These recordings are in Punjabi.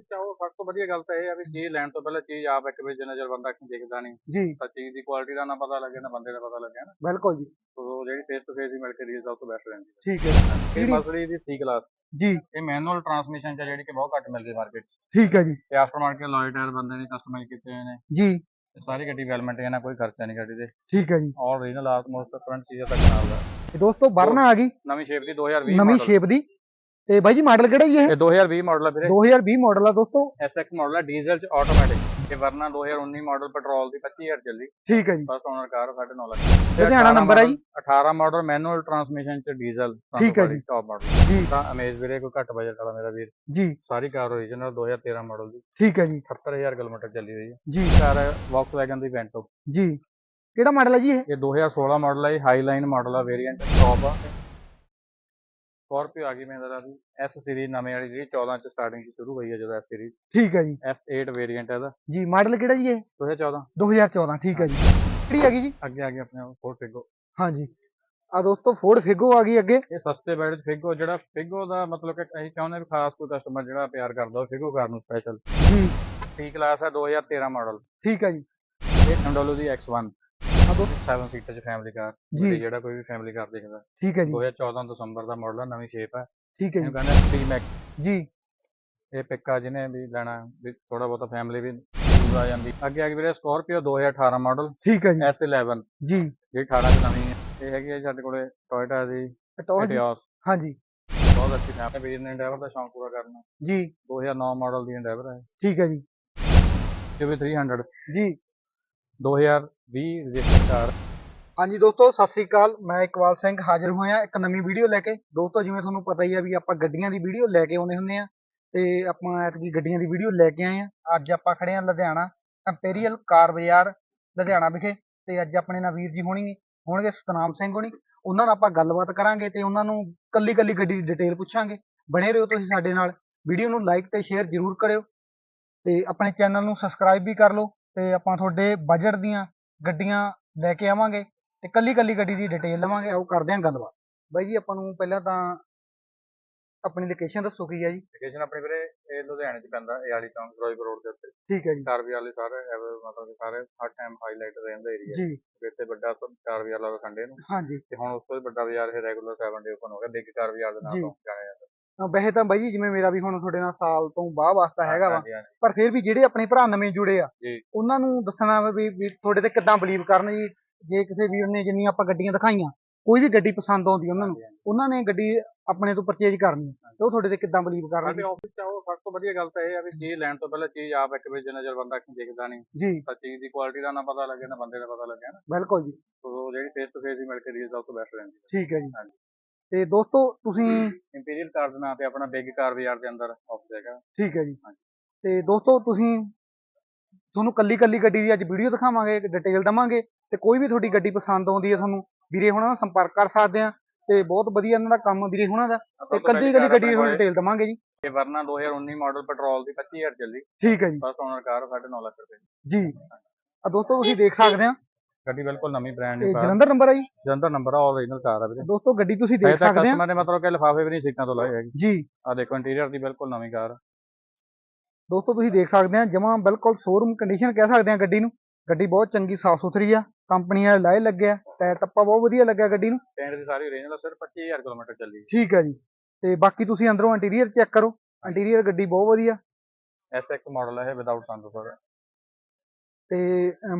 ਚਾਹੋ ਸਭ ਤੋਂ ਵਧੀਆ ਗੱਲ ਤਾਂ ਇਹ ਆ ਵੀ ਚੀਜ਼ ਲੈਣ ਤੋਂ ਪਹਿਲਾਂ ਚੀਜ਼ ਆਪ ਇੱਕ ਵਾਰੀ ਨਜ਼ਰ ਬੰਦਾ ਦੇਖਦਾ ਨਹੀਂ ਜੀ। ਤਾਂ ਚੀਜ਼ ਦੀ ਕੁਆਲਿਟੀ ਦਾ ਨਾ ਪਤਾ ਲੱਗੇ ਨਾ ਬੰਦੇ ਦਾ ਪਤਾ ਲੱਗੇ ਨਾ ਬਿਲਕੁਲ ਜੀ। ਸੋ ਜਿਹੜੀ ਫੇਸ ਟੂ ਫੇਸ ਹੀ ਮਿਲ ਕੇ ਰੀਲ ਤੋਂ ਬੈਸਟ ਰਹਿੰਦੀ ਠੀਕ ਹੈ ਹੈ ਇਹ ਕਿਹੜੀ? ਮਸਲੀ ਦੀ ਸੀ ਕਲਾਸ ਜੀ। ਇਹ ਮੈਨੂਅਲ ਟਰਾਂਸਮਿਸ਼ਨ ਚ ਆ ਜਿਹੜੀ ਕਿ ਬਹੁਤ ਘੱਟ ਮਿਲਦੀ ਮਾਰਕੀਟ ਠੀਕ ਹੈ ਜੀ। ਤੇ ਆਫਟਰ ਮਾਰਕੀਟ ਲੋਇ ਟਾਇਰ ਬੰਦੇ ਨੇ ਕਸਟਮਾਈਜ਼ ਕੀਤੇ ਹੋਏ ਨੇ। ਜੀ। ਤੇ ਸਾਰੀ ਗੱਡੀ ਵੈਲਮੈਂਟ ਹੈ ਨਾ ਕੋਈ ਖਰਚਾ ਨਹੀਂ ਗੱਡੀ ਦੇ। ਠੀਕ ਹੈ ਜੀ। ਆਲ ਰੀਜਨਲ ਆਲਮੋਸਟ ਕਰੰਟ ਚੀਜ਼ਾਂ ਤੱਕ ਨਾਲ ਦਾ। ਤੇ ਦੋਸਤੋ ਵਰਨਾ ਆ ਗਈ। ਨਵੀਂ ਸ਼ੇਪ ਦੀ 2020 ਨਵੀਂ model। ਸ਼ੇਪ ਦੀ ਤੇ ਬਾਈ ਜੀ ਮਾਡਲ ਕਿਹੜਾ ਜੀ ਇਹ? ਇਹ 2020 ਮਾਡਲ ਆ ਵੀਰੇ। 2020 ਮਾਡਲ ਆ ਦੋਸਤੋ। SX ਮਾਡਲ ਆ ਡੀਜ਼ਲ ਚ ਆਟੋਮੈਟਿਕ ਇਹ ਵਰਨਾ 2019 ਮਾਡਲ ਪੈਟਰੋਲ ਦੀ 25000 ਚੱਲੀ। ਠੀਕ ਹੈ ਜੀ। First owner car 9.5 lakh. Ludhiana number ਆ ਜੀ? 18 ਮਾਡਲ ਮੈਨੂਅਲ ਟਰਾਂਸਮਿਸ਼ਨ ਚ ਡੀਜ਼ਲ ਠੀਕ ਹੈ ਜੀ। ਟੌਪ ਮਾਡਲ ਜੀ। ਤਾਂ ਅਮੇਜ਼ ਵੀਰੇ ਕੋਈ ਘੱਟ ਬਜਟ ਵਾਲਾ ਮੇਰਾ ਵੀਰ। ਜੀ। ਸਾਰੀ ਕਾਰ ਓਰੀਜਨਲ 2013 ਮਾਡਲ ਦੀ। ਠੀਕ ਹੈ ਜੀ। 78000 ਕਿਲੋਮੀਟਰ ਚੱਲੀ ਹੋਈ ਹੈ। ਜੀ। ਕਾਰ ਵੌਕਸਵੈਗਨ ਦੀ ਵੈਂਟੋ ਜੀ। ਕਿਹੜਾ ਮਾਡਲ ਹੈ ਜੀ ਇਹ? ਇਹ 2016 ਮਾਡਲ ਹੈ ਹਾਈਲਾਈਨ ਮਾਡਲ ਆ ਵੇਰੀਐਂਟ ਟੌਪ ਆ। ਸਕਾਰਪੀਓ ਆ ਗਈ ਮੇਰੇ ਦਾ ਐਸ ਸੀਰੀਜ਼ ਨਵੇਂ ਵਾਲੀ ਜਿਹੜੀ 14 ਚ ਸਟਾਰਟਿੰਗ ਚ ਸ਼ੁਰੂ ਹੋਈ ਹੈ ਜਦੋਂ ਐਸ ਸੀਰੀਜ਼ ਠੀਕ ਹੈ ਜੀ। S8 ਵੇਰੀਐਂਟ ਹੈ ਇਹਦਾ। ਜੀ ਮਾਡਲ ਕਿਹੜਾ ਜੀ ਇਹ? 2014 2014 ਠੀਕ ਹੈ ਜੀ। ਕਿਹੜੀ ਹੈਗੀ ਜੀ? ਅੱਗੇ ਆ ਗਿਆ ਆਪਣੇ ਫੋਰ ਫਿਗੋ ਹਾਂਜੀ ਆ ਦੋਸਤੋ ਫੋਰਡ ਫਿਗੋ ਆ ਗਈ ਅੱਗੇ। ਇਹ ਸਸਤੇ ਬਜਟ ਫਿਗੋ ਜਿਹੜਾ ਫਿਗੋ ਦਾ ਮਤਲਬ ਕਿ ਅਸੀਂ ਚਾਹੁੰਦੇ ਵੀ ਖਾਸ ਕੋਈ ਕਸਟਮਰ ਜਿਹੜਾ ਪਿਆਰ ਕਰਦਾ ਉਹ ਫਿਗੋ ਕਾਰ ਨੂੰ ਸਪੈਸ਼ਲ ਜੀ। ਸੀ ਕਲਾਸ ਹੈ 2013 ਮਾਡਲ ਠੀਕ ਹੈ ਜੀ। ਇਹ BMW ਦੀ X1 ਆ ਦੋ 7 ਸੀਟਰ ਚ ਫੈਮਿਲੀ ਕਾਰ ਜੀ। ਜਿਹੜਾ ਕੋਈ ਵੀ ਫੈਮਿਲੀ ਕਾਰ ਦੇਖਦਾ। ਠੀਕ ਹੈ ਜੀ। 2014 ਦਸੰਬਰ ਦਾ ਮਾਡਲ ਹੈ ਨਵੀਂ ਸ਼ੇਪ ਹੈ ਠੀਕ ਹੈ ਜੀ। ਕਹਿੰਦੇ P Max ਜੀ। ਇਹ ਪਿੱਕਾ ਜਿਹਨੇ ਵੀ ਲੈਣਾ ਵੀ ਥੋੜਾ ਬਹੁਤਾ ਫੈਮਿਲੀ ਵੀ ਆ ਜਾਂਦੀ। ਅੱਗੇ ਆ ਗਈ ਵੀਰੇ ਸਕਾਰਪੀਓ 2018 ਮਾਡਲ ਠੀਕ ਹੈ ਜੀ। S11 ਜੀ। ਜਿਹੜੀ 18 ਚ ਨਵੀਂ ਹੈ ਇਹ ਹੈਗੀ ਹੈ ਸਾਡੇ ਕੋਲੇ ਟੋਇਟਾ ਦੀ Etios ਹਾਂਜੀ। ਬਹੁਤ ਅੱਛੀ ਫੈਮਿਲੀ ਵੀਰ ਨੇ ਡਰਾਈਵਰ ਦਾ ਸ਼ੌਂਕ ਪੂਰਾ ਕਰਨਾ। ਜੀ। 2009 ਮਾਡਲ ਦੀ ਡਰਾਈਵਰ ਹੈ ਠੀਕ ਹੈ ਜੀ। ਇਹ ਵੀ 300 ਜੀ। 2020 ਰਜਿਸਟਰ ਕਾਰ ਹਾਂਜੀ ਦੋਸਤੋ, ਸਤਿ ਸ੍ਰੀ ਅਕਾਲ। ਮੈਂ ਇਕਬਾਲ ਸਿੰਘ ਹਾਜ਼ਰ ਹੋਇਆ ਇੱਕ ਨਵੀਂ ਵੀਡੀਓ ਲੈ ਕੇ। ਦੋਸਤੋ, ਜਿਵੇਂ ਤੁਹਾਨੂੰ ਪਤਾ ਹੀ ਆ ਵੀ ਆਪਾਂ ਗੱਡੀਆਂ ਦੀ ਵੀਡੀਓ ਲੈ ਕੇ ਆਉਨੇ ਹੁੰਦੇ ਆ ਤੇ ਆਪਾਂ ਐਤਕੀ ਗੱਡੀਆਂ ਦੀ ਵੀਡੀਓ ਲੈ ਕੇ ਆਏ ਆ। ਅੱਜ ਆਪਾਂ ਖੜੇ ਆ ਲੁਧਿਆਣਾ ਇੰਪੀਰੀਅਲ ਕਾਰ ਬਾਜ਼ਾਰ, ਲੁਧਿਆਣਾ ਵਿਖੇ। ਤੇ ਅੱਜ ਆਪਣੇ ਨਾਲ ਵੀਰ ਜੀ ਹੋਣੀ ਹੋਣਗੇ ਸਤਨਾਮ ਸਿੰਘ ਹੋਣੀ। ਉਹਨਾਂ ਨਾਲ ਆਪਾਂ ਗੱਲਬਾਤ ਕਰਾਂਗੇ ਤੇ ਉਹਨਾਂ ਨੂੰ ਕੱਲੀ ਕੱਲੀ ਗੱਡੀ ਦੀ ਡਿਟੇਲ ਪੁੱਛਾਂਗੇ। ਬਣੇ ਰਹੋ ਤੁਸੀਂ ਸਾਡੇ ਨਾਲ। ਵੀਡੀਓ ਨੂੰ ਲਾਈਕ ਤੇ ਸ਼ੇਅਰ ਜ਼ਰੂਰ ਕਰਿਓ ਤੇ ਆਪਣੇ ਚੈਨਲ ਨੂੰ ਸਬਸਕ੍ਰਾਈਬ ਵੀ ਕਰ ਲਓ। ਤੇ ਆਪਾਂ ਤੁਹਾਡੇ ਬਜਟ ਦੀਆਂ ਗੱਡੀਆਂ ਲੈ ਕੇ ਆਵਾਂਗੇ ਤੇ ਕੱਲੀ ਕੱਲੀ ਗੱਡੀ ਦੀ ਡਿਟੇਲ ਲਵਾਂਗੇ ਆਓ ਕਰਦੇ ਹਾਂ ਗੱਲਬਾਤ। ਬਾਈ ਜੀ ਆਪਾਂ ਨੂੰ ਪਹਿਲਾਂ ਤਾਂ ਆਪਣੀ ਲੋਕੇਸ਼ਨ ਦੱਸੋ ਕੀ ਹੈ ਜੀ? ਲੋਕੇਸ਼ਨ ਆਪਣੀ ਵੀਰੇ ਇਹ ਲੁਧਿਆਣੇ ਚ ਪੈਂਦਾ ਇਹ ਵਾਲੀ ਚੌਂਕ ਫਿਰੋਜ਼ਪੁਰ ਰੋਡ ਦੇ ਉੱਤੇ। ਠੀਕ ਹੈ ਜੀ। ਕਾਰਵੀ ਵਾਲੇ ਸਾਰੇ ਮਤਲਬ ਕਿ ਸਾਰੇ ਹਰ ਟਾਈਮ ਹਾਈਲਾਈਟ ਰਹਿੰਦਾ ਏਰੀਆ ਜੀ। ਇੱਥੇ ਵੱਡਾ ਕਾਰਵੀ ਵਾਲਾ ਸੰਡੇ ਨੂੰ। ਹਾਂਜੀ। ਤੇ ਹੁਣ ਉਸ ਤੋਂ ਵੱਡਾ ਬਾਜ਼ਾਰ ਇਹ ਰੈਗੂਲਰ 7 ਡੇ ਓਪਨ ਹੋ ਗਿਆ ਬਿਗ ਕਾਰ ਬਾਜ਼ਾਰ ਦੇ ਨਾਮ। ਤੋਂ ਜਾਣਿਆ ਜਾਂਦਾ ਤਾਂ ਵੈਸੇ ਤਾਂ ਬਾਈ ਜੀ ਜਿਵੇਂ ਮੇਰਾ ਵੀ ਹੁਣ ਤੁਹਾਡੇ ਨਾਲ ਸਾਲ ਤੋਂ ਬਾਅਦ ਵਾਸਤਾ ਹੈਗਾ ਵਾ। ਪਰ ਫਿਰ ਵੀ ਜਿਹੜੇ ਆਪਣੇ ਭਰਾ ਨਵੇਂ ਜੁੜੇ ਆ। ਉਹਨਾਂ ਨੂੰ ਦੱਸਣਾ ਵਾ ਤੁਹਾਡੇ ਤੇ ਕਿੱਦਾਂ ਬਲੀਵ ਕਰਨ ਜੀ ਜੇ ਕਿਸੇ ਵੀਰ ਨੇ ਜਿੰਨੀਆਂ ਆਪਾਂ ਗੱਡੀਆਂ ਦਿਖਾਈਆਂ ਕੋਈ ਵੀ ਗੱਡੀ ਪਸੰਦ ਆਉਂਦੀ ਉਹਨਾਂ ਨੂੰ। ਉਹਨਾਂ ਨੇ ਗੱਡੀ ਆਪਣੇ ਤੋਂ ਪਰਚੇਜ ਕਰਨੀ ਤੇ ਉਹ ਤੁਹਾਡੇ ਤੇ ਕਿੱਦਾਂ ਬਲੀਵ ਸਾਡੇ ਕਰਨਗੇ ਆਫਿਸ ਚ ਆਓ ਸਭ ਤੋਂ ਵਧੀਆ ਗੱਲ ਤਾਂ ਇਹ ਆ ਵੀ ਚੀਜ਼ ਲੈਣ ਤੋਂ ਪਹਿਲਾਂ ਚੀਜ਼ ਆਪ ਇੱਕ ਵਾਰੀ ਨਜ਼ਰ ਬੰਦਾ ਦੇਖਦਾ ਨਹੀਂ ਜੀ ਤਾਂ ਚੀਜ਼ ਦੀ ਕੁਆਲਿਟੀ ਦਾ ਨਾ ਪਤਾ ਲੱਗੇ ਨਾ ਬੰਦੇ ਦਾ ਪਤਾ ਲੱਗੇ ਨਾ ਬਿਲਕੁਲ ਜੀ ਸੋ ਜਿਹੜੀ ਫੇਸ ਟੂ ਫੇਸ ਹੀ ਮਿਲ ਕੇ ਰੀਲ ਤੋਂ ਬੈਸਟ ਰਹਿੰਦੀ ਠੀਕ ਹੈ ਜੀ ਹਾਂਜੀ। ਤੇ ਦੋਸਤੋ ਤੁਸੀਂ ਇੰਪੀਰੀਅਲ ਕਾਰ ਦੇ ਨਾਂ ਤੇ ਆਪਣਾ ਬਿਗ ਕਾਰ ਬਾਜ਼ਾਰ ਦੇ ਅੰਦਰ ਆਫਿਸ ਹੈਗਾ। ਠੀਕ ਹੈ ਜੀ। ਤੇ ਦੋਸਤੋ ਤੁਸੀਂ ਤੁਹਾਨੂੰ ਕੱਲੀ ਕੱਲੀ ਗੱਡੀ ਦੀ ਅੱਜ ਵੀਡੀਓ ਦਿਖਾਵਾਂਗੇ ਡਿਟੇਲ ਦਵਾਂਗੇ ਤੇ ਕੋਈ ਵੀ ਤੁਹਾਡੀ ਗੱਡੀ ਪਸੰਦ ਆਉਂਦੀ ਹੈ ਤੁਹਾਨੂੰ ਵੀਰੇ ਹੁਣਾਂ ਨਾਲ ਸੰਪਰਕ ਕਰ ਸਕਦੇ ਆ ਤੇ ਬਹੁਤ ਵਧੀਆ ਇਹਨਾਂ ਦਾ ਕੰਮ ਵੀਰੇ ਹੁਣਾਂ ਦਾ ਤੇ ਕੱਲੀ ਕੱਲੀ ਗੱਡੀ ਦੀ ਤੁਹਾਨੂੰ ਡਿਟੇਲ ਦਵਾਂਗੇ ਜੀ। ਇਹ ਵਰਨਾ 2019 ਮਾਡਲ ਪੈਟਰੋਲ ਦੀ 25000 ਚੱਲੀ। ਠੀਕ ਹੈ ਜੀ। ਫਸਟ ਓਨਰ ਕਾਰ 9.5 ਲੱਖ ਰੁਪਏ। ਜੀ। ਆ ਦੋਸਤੋ ਤੁਸੀਂ ਦੇਖ ਸਕਦੇ ਆ ਗੱਡੀ ਬਿਲਕੁਲ ਨਵੀਂ ਬ੍ਰਾਂਡ ਇਹ ਨਿਊ ਕਾਰ। ਜਲੰਧਰ ਨੰਬਰ ਆ ਜੀ? ਜਲੰਧਰ ਨੰਬਰ ਆ ਓਰੀਜਨਲ ਕਾਰ ਆ ਵੀਰੇ। ਦੋਸਤੋ ਗੱਡੀ ਤੁਸੀਂ ਦੇਖ ਸਕਦੇ ਆ। ਕਸਟਮਰ ਨੇ ਮਤਲਬ ਕਿ ਲਿਫਾਫੇ ਵੀ ਨਹੀਂ ਸੀਟਾਂ ਤੋਂ ਲਾਏ ਹੈਗੇ। ਜੀ। ਆ ਦੇਖੋ ਇੰਟੀਰੀਅਰ ਦੀ ਬਿਲਕੁਲ ਨਵੀਂ ਕਾਰ ਦੋਸਤੋ ਤੁਸੀਂ ਦੇਖ ਸਕਦੇ ਆ ਜਮਾ ਬਿਲਕੁਲ ਸ਼ੋਰੂਮ ਕੰਡੀਸ਼ਨ ਕਹਿ ਸਕਦੇ ਆ ਗੱਡੀ ਨੂੰ। ਗੱਡੀ ਬਹੁਤ ਚੰਗੀ ਸਾਫ਼ ਸੁਥਰੀ ਆ। ਕੰਪਨੀ ਵਾਲੇ ਲਾਏ ਲੱਗਿਆ ਟਾਇਰ ਟੱਪਾ ਬਹੁਤ ਵਧੀਆ ਲੱਗਿਆ ਗੱਡੀ ਨੂੰ। ਟੈਂਕ ਦੀ ਸਾਰੀ ਓਰੀਜਨਲ ਸਿਰਫ 25000 ਕਿਲੋਮੀਟਰ ਚੱਲੀ ਠੀਕ ਹੈ ਜੀ। ਤੇ ਬਾਕੀ ਤੁਸੀਂ ਅੰਦਰੋਂ ਇੰਟੀਰੀਅਰ ਚੈੱਕ ਕਰੋ। ਇੰਟੀਰੀਅਰ ਗੱਡੀ ਬਹੁਤ ਵਧੀਆ। SX ਮਾਡਲ ਹੈ ਇਹ ਵਿਦਆਊਟ ਸਨਰੂਫਰ ਤੇ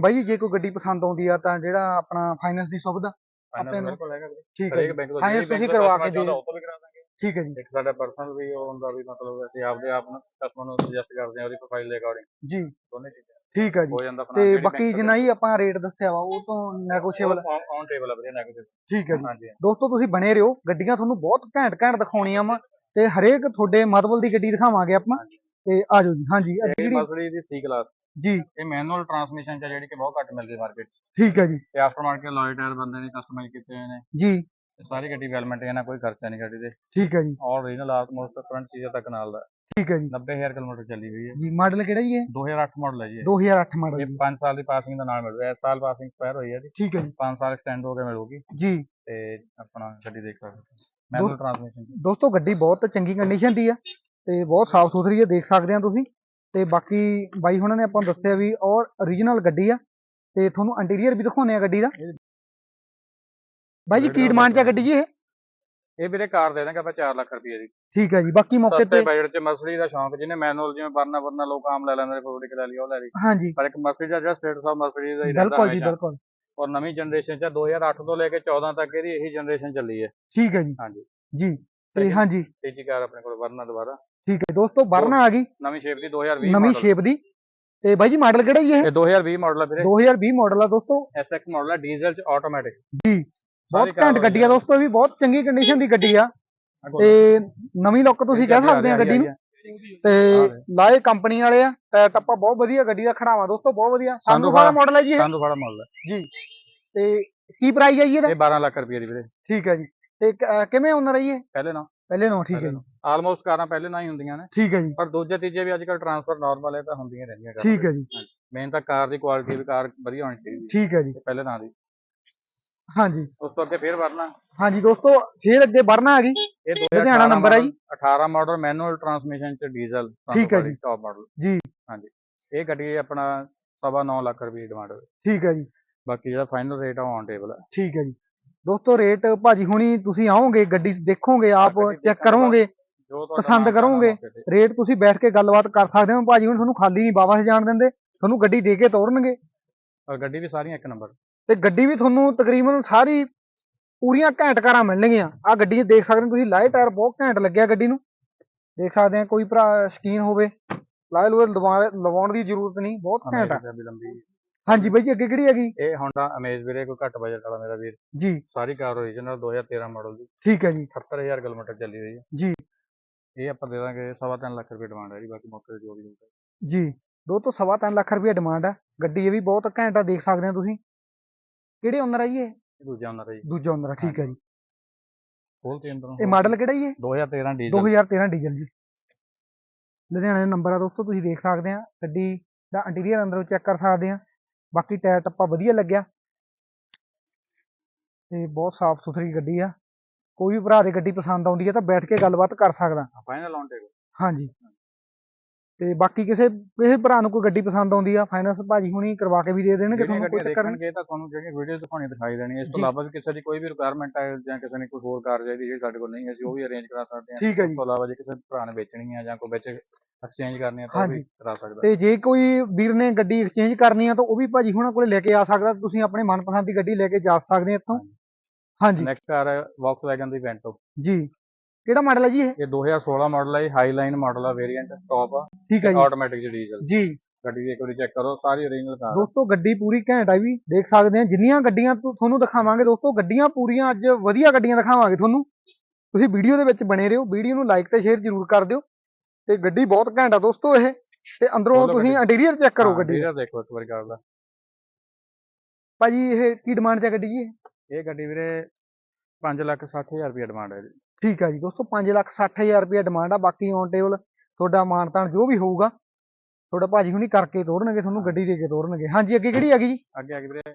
ਬਾਈ ਜੀ ਜੇ ਕੋਈ ਗੱਡੀ ਪਸੰਦ ਆਉਂਦੀ ਆ ਤਾਂ ਜਿਹੜਾ ਆਪਣਾ ਫਾਈਨੈਂਸ ਦੀ ਸੁਵਿਧਾ ਫਾਈਨੈਂਸ ਆਪਣੇ ਬਿਲਕੁਲ ਹੈਗਾ ਠੀਕ ਹੈ ਜਿਹੜੀ ਤੁਸੀਂ ਦਾ ਕਰਵਾ ਕੇ ਦਾਂਗੇ। ਠੀਕ ਹੈ ਜੀ। ਇੱਕ ਸਾਡਾ ਪਰਸਨਲ ਵੀ ਉਹ ਹੁੰਦਾ ਵੀ ਮਤਲਬ ਅਸੀਂ ਆਪਦੇ ਆਪ ਨੂੰ ਕਸਟਮਰ ਨੂੰ ਸੁਜੈਸਟ ਕਰਦੇ ਹਾਂ ਉਹਦੀ ਪ੍ਰੋਫਾਈਲ ਦੇ ਅਕੋਰਡਿੰਗ ਜੀ। ਦੋਨੇ ਚੀਜ਼ਾਂ। ਠੀਕ ਹੈ ਜੀ। ਤੇ ਬਾਕੀ ਜਿੰਨਾ ਹੀ ਆਪਾਂ ਰੇਟ ਦੱਸਿਆ ਵਾ ਉਹ ਤੋਂ ਨੈਗੋਸ਼ੀਏਬਲ ਔਨ ਟੇਬਲ ਆ ਵੀਰੇ ਨੈਗੋਸ਼ੀਏਬਲ ਠੀਕ ਹੈ ਜੀ। ਦੋਸਤੋ ਤੁਸੀਂ ਬਣੇ ਰਹੋ। ਗੱਡੀਆਂ ਤੁਹਾਨੂੰ ਬਹੁਤ ਘੈਂਟ ਘੈਂਟ ਦਿਖਾਉਣੀਆਂ ਵਾ। ਤੇ ਹਰੇਕ ਤੁਹਾਡੇ ਮਤਬਲ ਦੀ ਗੱਡੀ ਦਿਖਾਵਾਂਗੇ ਆਪਾਂ। ਤੇ ਆਜੋ ਜੀ। ਹਾਂਜੀ ਜਿਹੜੀ ਮਸਲੀ ਦੀ ਸੀ ਕਲਾਸ ਜੀ। ਇਹ ਮੈਨੂਅਲ ਟਰਾਂਸਮਿਸ਼ਨ ਚ ਆ ਜਿਹੜੀ ਕਿ ਬਹੁਤ ਘੱਟ ਮਿਲਦੀ ਮਾਰਕੀਟ ਠੀਕ ਹੈ ਜੀ। ਤੇ ਆਫਟਰ ਮਾਰਕੀਟ ਲੋਇ ਟਾਇਰ ਬੰਦੇ ਨੇ ਕਸਟਮਾਈਜ਼ ਕੀਤੇ ਹੋਏ ਨੇ। ਜੀ। ਤੇ ਸਾਰੀ ਗੱਡੀ ਵੈਲਮੈਂਟ ਹੈ ਨਾ ਕੋਈ ਖਰਚਾ ਨਹੀਂ ਗੱਡੀ ਦੇ। ਠੀਕ ਹੈ ਜੀ। ਆਲ ਰੀਜਨਲ ਆਲਮੋਸਟ ਕਰੰਟ ਚੀਜ਼ਾਂ ਤੱਕ ਨਾਲ ਦਾ। ਠੀਕ ਹੈ ਜੀ। 90000 ਕਿਲੋਮੀਟਰ ਚੱਲੀ ਹੋਈ ਹੈ। ਜੀ ਮਾਡਲ ਕਿਹੜਾ ਜੀ ਇਹ? 2008 ਮਾਡਲ ਹੈ ਜੀ ਇਹ। 2008 ਮਾਡਲ ਇਹ 5 ਸਾਲ ਦੀ ਪਾਸਿੰਗ ਦਾ ਨਾਲ ਮਿਲੂਗਾ ਇਸ ਸਾਲ ਪਾਸਿੰਗ ਐਕਸਪਾਇਰ ਹੋਈ ਹੈ ਜੀ। ਠੀਕ ਹੈ ਜੀ। 5 ਸਾਲ ਐਕਸਟੈਂਡ ਹੋ ਕੇ ਮਿਲੂਗੀ। ਜੀ। ਤੇ ਆਪਣਾ ਗੱਡੀ ਦੇਖ ਸਕਦੇ ਮੈਨੂਅਲ ਟਰਾਂਸਮਿਸ਼ਨ ਦੋਸਤੋ ਗੱਡੀ ਬਹੁਤ ਚੰਗੀ ਕੰਡੀਸ਼ਨ ਦੀ ਆ। ਤੇ ਬਹੁਤ ਸਾਫ਼ ਸੁਥਰੀ ਹੈ ਦੇਖ ਸਕਦੇ ਆ ਤੁਸੀਂ। ਤੇ ਬਾਕੀ ਬਾਈ ਹੁਣਾਂ ਨੇ ਆਪਾਂ ਨੂੰ ਦੱਸਿਆ ਵੀ ਔਰ origignal ਗੱਡੀ ਆ ਤੇ ਤੁਹਾਨੂੰ ਇੰਟੀਰੀਅਰ ਵੀ ਦਿਖਾਉਂਦੇ ਆ ਗੱਡੀ ਦਾ। ਬਾਈ ਜੀ ਕੀ ਡਿਮਾਂਡ 'ਚ ਆ ਗੱਡੀ ਜੀ ਇਹ? ਇਹ ਵੀਰੇ ਕਾਰ ਦੇ ਦਾਂਗੇ ਆਪਾਂ 4 ਲੱਖ ਰੁਪਏ ਦੀ। ਠੀਕ ਹੈ ਜੀ ਬਾਕੀ ਮੌਕੇ ਸਸਤੇ ਤੇ ਬਜਟ 'ਚ ਮਸਲੀ ਦਾ ਸ਼ੌਂਕ ਜਿਹਨੇ ਮੈਨੂਅਲ ਜਿਵੇਂ ਵਰਨਾ ਵਰਨਾ ਲੋਕ ਆਮ ਲੈ ਲੈਂਦੇ ਨੇ ਫੈਬਰਿਕ ਲੈ ਲਈ ਉਹ ਲੈ ਲਈ। ਹਾਂਜੀ। ਪਰ ਇੱਕ ਮਸਲੀ ਦਾ ਜਿਹੜਾ ਸਟੇਟਸ ਆ ਮਸਲੀ ਦਾ ਹੀ ਰਹਿੰਦਾ ਬਿਲਕੁਲ ਜੀ। ਬਿਲਕੁਲ। ਔਰ ਨਵੀਂ ਜਨਰੇਸ਼ਨ 'ਚ 2008 ਤੋਂ ਲੈ ਕੇ 14 ਤੱਕ ਇਹਦੀ ਇਹੀ ਜਨਰੇਸ਼ਨ ਚੱਲੀ ਹੈ। ਠੀਕ ਹੈ ਜੀ। ਹਾਂਜੀ। ਜੀ ਤੇ ਹਾਂਜੀ। ਤੀਜੀ ਕਾਰ ਆਪਣੇ ਕੋਲ ਵਰਨਾ ਦੁਬਾਰਾ। ਠੀਕ ਹੈ ਦੋਸਤੋ ਵਰਨਾ ਆ ਗਈ। ਨਵੀਂ ਸ਼ੇਪ ਦੀ 2020 ਨਵੀਂ। ਸ਼ੇਪ ਦੀ। ਤੇ ਬਾਈ ਜੀ ਮਾਡਲ ਕਿਹੜਾ ਜੀ ਇਹ? ਇਹ 2020 ਮਾਡਲ ਆ ਵੀਰੇ। 2020 ਮਾਡਲ ਆ ਦੋਸਤੋ। SX ਮਾਡਲ ਆ ਡੀਜ਼ਲ 'ਚ ਆਟੋਮੈਟਿਕ ਜੀ ਬਹੁਤ ਘੈਂਟ ਗੱਡੀ ਆ ਦੋਸਤੋ ਇਹ ਵੀ ਬਹੁਤ ਚੰਗੀ ਕੰਡੀਸ਼ਨ ਦੀ ਗੱਡੀ ਆ। ਤੇ ਨਵੀਂ ਲੁੱਕ ਤੁਸੀਂ ਕਹਿ ਸਕਦੇ ਆ ਗੱਡੀ ਨੂੰ। ਤੇ ਲਾਏ ਕੰਪਨੀ ਵਾਲੇ ਆ। ਟਾਇਰ ਟੱਪਾ ਬਹੁਤ ਵਧੀਆ ਗੱਡੀ ਦਾ ਖੜਾਵਾ ਦੋਸਤੋ ਬਹੁਤ ਵਧੀਆ। ਸੰਦੂ ਵਾਲਾ ਮਾਡਲ ਹੈ ਜੀ ਇਹ। ਸਾਨੂੰ ਬੜਾ ਮਾਡਲ ਹੈ ਜੀ। ਤੇ ਕੀ ਪ੍ਰਾਈਸ ਹੈ ਜੀ ਇਹਦਾ? ਇਹ 12 ਲੱਖ ਰੁਪਏ ਦੀ ਵੀਰੇ। ਠੀਕ ਹੈ ਜੀ। ਤੇ ਕਿਵੇਂ ਓਨਰ ਹੈ ਜੀ ਇਹ? ਪਹਿਲੇ ਨਾ ਪਹਿਲੇ ਨੋ ਠੀਕ ਹੈ ਜੀ। ਆਲਮੋਸਟ ਕਾਰਾਂ ਪਹਿਲੇ ਨਾ ਹੀ ਹੁੰਦੀਆਂ ਨੇ। ਠੀਕ ਹੈ ਜੀ। ਪਰ ਦੂਜੇ ਤੀਜੇ ਵੀ ਅੱਜ ਕੱਲ ਟਰਾਂਸਫਰ ਨਾਰਮਲ ਹੈ ਤਾਂ ਹੁੰਦੀਆਂ ਰਹਿੰਦੀਆਂ ਠੀਕ ਹੈ ਜੀ। ਮੇਨ ਤਾਂ ਕਾਰ ਦੀ ਕੁਆਲਿਟੀ ਵੀ ਕਾਰ ਵਧੀਆ ਹੋਣੀ ਚਾਹੀਦੀ ਠੀਕ ਹੈ ਜੀ। ਪਹਿਲੇ ਨਾਂ ਦੀ। ਹਾਂਜੀ। ਉਸ ਤੋਂ ਅੱਗੇ ਫੇਰ ਵਰਨਾ। ਹਾਂਜੀ ਦੋਸਤੋ ਫੇਰ ਅੱਗੇ ਵਰਨਾ ਆ ਗਈ ਇਹ ਲੁਧਿਆਣਾ number ਹੈ ਜੀ। 18 ਮਾਡਲ ਮੈਨੂਅਲ ਟਰਾਂਸਮਿਸ਼ਨ ਚ ਡੀਜ਼ਲ ਠੀਕ ਹੈ ਜੀ। ਟੌਪ ਮਾਡਲ ਜੀ। ਹਾਂਜੀ। ਇਹ ਗੱਡੀ ਆਪਣਾ ਸਵਾ ਨੌ ਲੱਖ ਰੁਪਏ ਡਿਮਾਂਡ ਹੈ। ਠੀਕ ਹੈ ਜੀ। ਬਾਕੀ ਜਿਹੜਾ ਫਾਈਨਲ ਰੇਟ ਆ ਔਨ ਟੇਬਲ ਹੈ। ਠੀਕ ਹੈ ਜੀ। ਦੋਸਤੋ ਰੇਟ ਭਾਜੀ ਹੁਣੀ ਤੁਸੀਂ ਆਓਗੇ ਗੱਡੀ ਦੇਖੋਗੇ ਆਪ ਚੈੱਕ ਕਰੋਗੇ ਪਸੰਦ ਕਰੋਗੇ। ਰੇਟ ਤੁਸੀਂ ਬੈਠ ਕੇ ਗੱਲਬਾਤ ਕਰ ਸਕਦੇ ਹੋ। ਭਾਜੀ ਹੁਣ ਤੁਹਾਨੂੰ ਖਾਲੀ ਨਹੀਂ ਬਾਬਾ ਜਾਣ ਦਿੰਦੇ ਤੁਹਾਨੂੰ ਗੱਡੀ ਦੇ ਕੇ ਤੋਰਨਗੇ। ਔਰ ਗੱਡੀ ਵੀ ਸਾਰੀਆਂ ਇੱਕ ਨੰਬਰ ਤੇ ਗੱਡੀ ਵੀ ਤੁਹਾਨੂੰ ਤਕਰੀਬਨ ਸਾਰੀ ਪੂਰੀਆਂ ਘੈਂਟ ਕਾਰਾਂ ਮਿਲਣਗੀਆਂ। ਆ ਗੱਡੀ ਦੇਖ ਸਕਦੇ ਹੋ ਤੁਸੀਂ ਲਾਏ ਟਾਇਰ ਬਹੁਤ ਘੈਂਟ ਲੱਗਿਆ ਗੱਡੀ ਨੂੰ। ਦੇਖ ਸਕਦੇ ਆ ਕੋਈ ਭਰਾ ਸ਼ਕੀਨ ਹੋਵੇ। ਲਾਏ ਲੂਏ ਲਵਾ- ਲਵਾਉਣ ਦੀ ਜ਼ਰੂਰਤ ਨਹੀਂ ਬਹੁਤ ਘੈਂਟ ਆ। ਹਾਂਜੀ ਬਾਈ ਜੀ ਅੱਗੇ ਕਿਹੜੀ ਹੈਗੀ? ਇਹ ਹੋਂਡਾ ਅਮੇਜ਼ ਵੀਰੇ ਕੋਈ ਘੱਟ ਬਜਟ ਵਾਲਾ ਮੇਰਾ ਵੀਰ। ਜੀ। ਸਾਰੀ ਕਾਰ ਓਰੀਜਨਲ 2013 ਮਾਡਲ ਦੀ ਠੀਕ ਹੈ ਜੀ। 78000 ਕਿਲੋਮੀਟਰ ਚੱਲੀ ਹੋਈ ਹੈ। ਜੀ। ਇਹ ਆਪਾਂ ਦੇ ਦਾਂਗੇ ਸਵਾ ਤਿੰਨ ਲੱਖ ਰੁਪਏ ਡਿਮਾਂਡ ਹੈ ਜੀ ਬਾਕੀ ਮੌਕੇ ਤੇ ਜੋ ਵੀ ਹੋਊਗਾ। ਜੀ। ਦੋ ਤੋਂ ਸਵਾ ਤਿੰਨ ਲੱਖ ਰੁਪਏ ਡਿਮਾਂਡ ਆ ਗੱਡੀ ਇਹ ਵੀ ਬਹੁਤ ਘੈਂਟ ਦੇਖ ਸਕਦੇ ਆ ਤੁਸੀਂ। ਕਿਹੜੇ ਓਨਰ ਆ ਜੀ ਇਹ? ਦੂਜਾ ਦਾ ਜੀ। ਦੂਜਾ ਓਨਰ ਠੀਕ ਹੈ ਜੀ। ਖੋਲ ਕੇ ਅੰਦਰੋਂ ਇਹ ਮਾਡਲ ਕਿਹੜਾ ਜੀ ਇਹ? 2013 ਡੀਜ਼ਲ 2013 ਡੀਜ਼ਲ ਜੀ। ਲੁਧਿਆਣੇ ਦਾ ਨੰਬਰ ਆ ਦੋਸਤੋ ਤੁਸੀਂ ਦੇਖ ਸਕਦੇ ਆ। ਗੱਡੀ ਦਾ ਇੰਟੀਰੀਅਰ ਅੰਦਰੋਂ ਚੈੱਕ ਕਰ ਸਕਦੇ ਆ। ਬਾਕੀ ਟਾਇਰ ਟੱਪਾ ਵਧੀਆ ਲੱਗਿਆ। ਤੇ ਬਹੁਤ ਸਾਫ਼ ਸੁਥਰੀ ਗੱਡੀ ਆ। ਕੋਈ ਵੀ ਭਰਾ ਦੇ ਗੱਡੀ ਪਸੰਦ ਆਉਂਦੀ ਹੈ ਤਾਂ ਬੈਠ ਕੇ ਗੱਲਬਾਤ ਕਰ ਸਕਦਾ। ਫਾਈਨਲ ਔਨ ਟੇਬਲ ਹਾਂਜੀ। ਤੇ ਬਾਕੀ ਕਿਸੇ ਕਿਸੇ ਭਰਾ ਨੂੰ ਕੋਈ ਗੱਡੀ ਪਸੰਦ ਆਉਂਦੀ ਆ ਫਾਈਨਾਂਸ ਭਾਜੀ ਹੁਣੀ ਕਰਵਾ ਕੇ ਵੀ ਦੇ ਦੇਣਗੇ ਤੁਹਾਨੂੰ ਕੋਈ ਚੱਕਰ ਨਹੀਂ। ਤਾਂ ਤੁਹਾਨੂੰ ਜਿਹੜੀਆਂ ਵੀਡੀਓ ਦਿਖਾਉਣੀ ਦਿਖਾਈ ਦੇਣੀ ਇਸ ਤੋਂ। ਇਲਾਵਾ ਵੀ ਕਿਸੇ ਦੀ ਕੋਈ ਵੀ ਰਿਕੁਆਇਰਮੈਂਟ ਹੈ ਜਾਂ ਕਿਸੇ ਨੇ ਕੋਈ ਹੋਰ ਕਾਰ ਚਾਹੀਦੀ ਜਿਹੜੀ ਸਾਡੇ ਕੋਲ ਨਹੀਂ ਅਸੀਂ ਉਹ ਵੀ ਅਰੇਂਜ ਕਰਾ ਸਕਦੇ ਹਾਂ। ਠੀਕ ਹੈ ਜੀ। ਤੋਂ ਇਲਾਵਾ ਜੇ ਕਿਸੇ ਭਰਾ ਨੇ ਵੇਚਣੀ ਹੈ ਜਾਂ ਕੋਈ ਵਿੱਚ ਐਕਸਚੇਂਜ ਕਰਨੀ ਹੈ ਤਾਂ ਵੀ। ਕਰਾ ਸਕਦਾ। ਤੇ ਜੇ ਕੋਈ ਵੀਰ ਨੇ ਗੱਡੀ ਐਕਸਚੇਂਜ ਕਰਨੀ ਆ ਤਾਂ ਉਹ ਵੀ ਭਾਜੀ ਹੁਣਾਂ ਕੋਲੇ ਲੈ ਕੇ ਆ ਸਕਦਾ ਤੁਸੀਂ ਆਪਣੇ ਮਨਪਸੰਦ ਦੀ ਗੱਡੀ ਲੈ ਕੇ ਜਾ ਸਕਦੇ ਇੱਥੋਂ। ਹਾਂਜੀ। ਨੈਕਸਟ ਕਾਰ ਹੈ Volkswagen ਦੀ Vento ਜੀ। ਕਿਹੜਾ ਮਾਡਲ ਹੈ ਜੀ ਇਹ? ਇਹ 2016 ਮਾਡਲ ਹੈ ਹਾਈ ਲਾਈਨ ਮਾਡਲ ਹੈ ਵੇਰੀਐਂਟ ਟੌਪ ਆ। ਠੀਕ ਹੈ ਜੀ। ਆਟੋਮੈਟਿਕ ਡੀਜ਼ਲ ਜੀ। ਗੱਡੀ ਦੀ ਇੱਕ ਵਾਰੀ ਚੈੱਕ ਕਰੋ ਸਾਰੀ ਓਰੀਜਨਲ ਕਾਰ ਦੋਸਤੋ ਗੱਡੀ ਪੂਰੀ ਘੈਂਟ ਆ ਵੀ ਦੇਖ ਸਕਦੇ ਆ ਜਿੰਨੀਆਂ ਗੱਡੀਆਂ ਤੁਹਾਨੂੰ ਦਿਖਾਵਾਂਗੇ ਦੋਸਤੋ ਗੱਡੀਆਂ ਪੂਰੀਆਂ ਅੱਜ ਵਧੀਆ ਗੱਡੀਆਂ ਦਿਖਾਵਾਂਗੇ ਤੁਹਾਨੂੰ। ਤੁਸੀਂ ਵੀਡੀਓ ਦੇ ਵਿੱਚ ਬਣੇ ਰਹੋ ਵੀਡੀਓ ਨੂੰ ਲਾਈਕ ਤੇ ਸ਼ੇਅਰ ਜ਼ਰੂਰ ਕਰ ਦਿਓ। ਤੇ ਗੱਡੀ ਬਹੁਤ ਘੈਂਟ ਆ ਦੋਸਤੋ ਇਹ। ਤੇ ਅੰਦਰੋਂ ਤੁਸੀਂ। ਇੰਟੀਰੀਅਰ ਚੈੱਕ ਕਰੋ ਗੱਡੀ ਦਾ। ਇੰਟੀਰੀਅਰ ਦੇਖੋ ਇੱਕ ਵਾਰੀ ਕਾਰ ਦਾ ਭਾਜੀ ਇਹ ਕੀ ਡਿਮਾਂਡ 'ਚ ਗੱਡੀ ਜੀ ਇਹ? ਇਹ ਗੱਡੀ ਵੀਰੇ 5 ਲੱਖ 60000 ਰੁਪਏ ਡਿਮਾਂਡ ਹੈ ਜੀ ਠੀਕ ਆ ਜੀ ਦੋਸਤੋ 5 ਲੱਖ 60 ਹਜ਼ਾਰ ਰੁਪਏ ਡਿਮਾਂਡ ਆ ਬਾਕੀ ਔਨ ਟੇਬਲ ਤੁਹਾਡਾ ਮਾਨਤਾਨ ਜੋ ਵੀ ਹੋਊਗਾ ਤੁਹਾਡਾ ਭਾਜੀ ਹੁਣੀ ਕਰਕੇ ਤੋਰਨਗੇ ਤੁਹਾਨੂੰ ਗੱਡੀ ਦੇ ਕੇ ਤੋਰਨਗੇ ਹਾਂਜੀ ਅੱਗੇ ਕਿਹੜੀ ਹੈਗੀ ਜੀ? ਅੱਗੇ ਆ ਗਈ ਵੀਰੇ।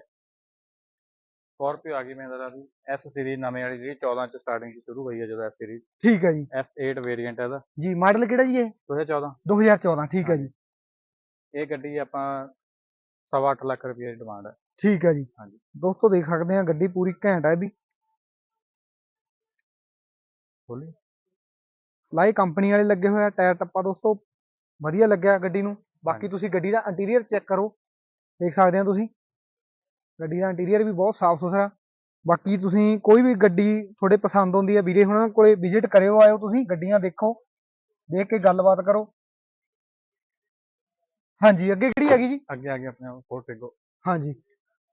ਸਕਾਰਪੀਓ ਆ ਗਈ ਮਹਿੰਦਰਾ ਦੀ ਐਸ ਸੀਰੀਜ਼ ਨਵੇਂ ਵਾਲੀ ਜਿਹੜੀ 14 ਚ ਸਟਾਰਟਿੰਗ ਚ ਸ਼ੁਰੂ ਹੋਈ ਹੈ ਜਦੋਂ ਐਸ ਸੀਰੀਜ਼ ਠੀਕ ਹੈ ਜੀ। S8 ਵੇਰੀਐਂਟ ਹੈ ਇਹਦਾ। ਜੀ ਮਾਡਲ ਕਿਹੜਾ ਜੀ ਇਹ? 2014 2014 ਠੀਕ ਹੈ ਜੀ। ਇਹ ਗੱਡੀ ਆਪਾਂ ਸਵਾ ਅੱਠ ਲੱਖ ਰੁਪਏ ਦੀ ਡਿਮਾਂਡ ਹੈ ਠੀਕ ਹੈ ਜੀ। ਹਾਂਜੀ। ਦੋਸਤੋ ਦੇਖ ਸਕਦੇ ਆ ਗੱਡੀ ਪੂਰੀ ਘੈਂਟ ਹੈ ਵੀ। ਬੋਲੀ ਲਾਈ ਕੰਪਨੀ ਵਾਲੇ ਲੱਗੇ ਹੋਏ ਆ ਟਾਇਰ ਟੱਪਾ ਦੋਸਤੋ। ਵਧੀਆ ਲੱਗਿਆ ਗੱਡੀ ਨੂੰ। ਬਾਕੀ। ਤੁਸੀਂ ਗੱਡੀ ਦਾ ਇੰਟੀਰੀਅਰ ਚੈੱਕ ਕਰੋ। ਦੇਖ ਸਕਦੇ ਆ ਤੁਸੀਂ। ਗੱਡੀ ਦਾ ਇੰਟੀਰੀਅਰ ਵੀ ਬਹੁਤ ਸਾਫ਼ ਸੁਥਰਾ ਬਾਕੀ ਤੁਸੀਂ ਕੋਈ ਵੀ ਗੱਡੀ ਤੁਹਾਡੇ ਪਸੰਦ ਆਉਂਦੀ ਹੈ ਵੀਰੇ ਹੁਣਾਂ ਕੋਲੇ ਵਿਜ਼ਿਟ ਕਰਿਓ ਆਇਓ ਤੁਸੀਂ। ਗੱਡੀਆਂ ਦੇਖੋ। ਦੇਖ ਕੇ ਗੱਲਬਾਤ ਕਰੋ। ਹਾਂਜੀ ਅੱਗੇ ਕਿਹੜੀ ਹੈਗੀ ਜੀ? ਅੱਗੇ ਆ ਗਿਆ ਆਪਣੇ ਫੋਰਡ ਫਿਗੋ ਹਾਂਜੀ।